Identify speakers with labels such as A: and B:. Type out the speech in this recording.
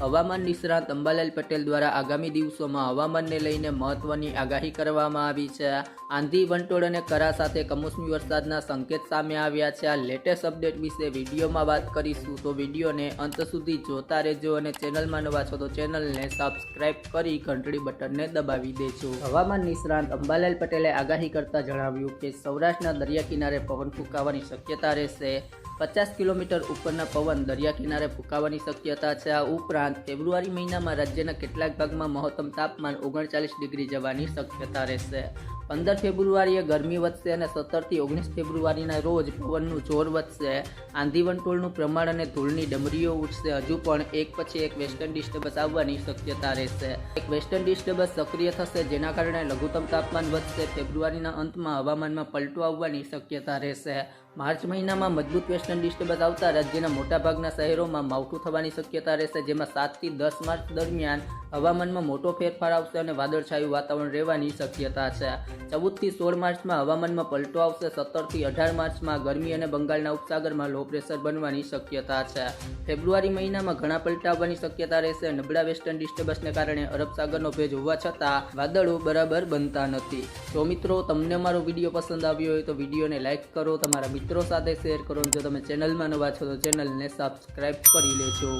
A: હવામાન નિષ્ણાત અંબાલાલ પટેલ દ્વારા આગામી દિવસોમાં હવામાનને લઈને મહત્વની આગાહી કરવામાં આવી છે. આંધી, વંટોળ અને કરા સાથે કમોસમી વરસાદના સંકેત સામે આવ્યા છે. આ લેટેસ્ટ અપડેટ વિશે વિડીયોમાં વાત કરીશું તો વિડીયોને અંત સુધી જોતા રહેજો અને ચેનલમાં નવા છો તો ચેનલને સબસ્ક્રાઇબ કરી ઘંટડી બટનને દબાવી દેજો. હવામાન નિષ્ણાંત અંબાલાલ પટેલે આગાહી કરતા જણાવ્યું કે સૌરાષ્ટ્રના દરિયા કિનારે પવન ફૂંકાવાની શક્યતા રહેશે. પચાસ કિલોમીટર ઉપરના પવન દરિયા કિનારે ફૂંકાવાની શક્યતા છે. આ ઉપરાંત ફેબ્રુઆરી મહિનામાં રાજ્યના કેટલાક ભાગમાં મહત્તમ તાપમાન ઓગણચાલીસ ડિગ્રી જવાની શક્યતા રહેશે. પંદર ફેબ્રુઆરીએ ગરમી વધશે અને સત્તરથી ઓગણીસ ફેબ્રુઆરીના રોજ પવનનું જોર વધશે. આંધી વંટોળનું પ્રમાણ અને ધૂળની ડમરીઓ ઉઠશે હજુ પણ એક પછી એક વેસ્ટર્ન ડિસ્ટર્બન્સ આવવાની શક્યતા રહેશે. એક વેસ્ટર્ન ડિસ્ટર્બન્સ સક્રિય થશે, જેના કારણે લઘુત્તમ તાપમાન વધશે. ફેબ્રુઆરીના અંતમાં હવામાનમાં પલટો આવવાની શક્યતા રહેશે. માર્ચ મહિનામાં મજબૂત વેસ્ટર્ન ડિસ્ટર્બન્સ આવતા રાજ્યના મોટાભાગના શહેરોમાં માવઠું થવાની શક્યતા રહેશે, જેમાં સાતથી દસ માર્ચ દરમિયાન હવામાનમાં મોટો ફેરફાર આવશે અને વાદળછાયું વાતાવરણ રહેવાની શક્યતા છે. ચૌદથી સોળ માર્ચમાં હવામાનમાં પલટો આવશે, સત્તરથી અઢાર માર્ચમાં ગરમી અને બંગાળના ઉપસાગરમાં લો પ્રેશર બનવાની શક્યતા છે. ફેબ્રુઆરી મહિનામાં ઘણા પલટા આવવાની શક્યતા રહેશે. નબળા વેસ્ટર્ન ડિસ્ટર્બન્સને કારણે અરબ સાગરનો ભેજ હોવા છતાં વાદળો બરાબર બનતા નથી. તો મિત્રો, તમને મારો વીડિયો પસંદ આવ્યો હોય તો વિડીયોને લાઇક કરો, તમારા મિત્રો સાથે શેર કરો જો તમે ચેનલમાં નવા છો તો ચેનલને સબસ્ક્રાઈબ કરી લેજો.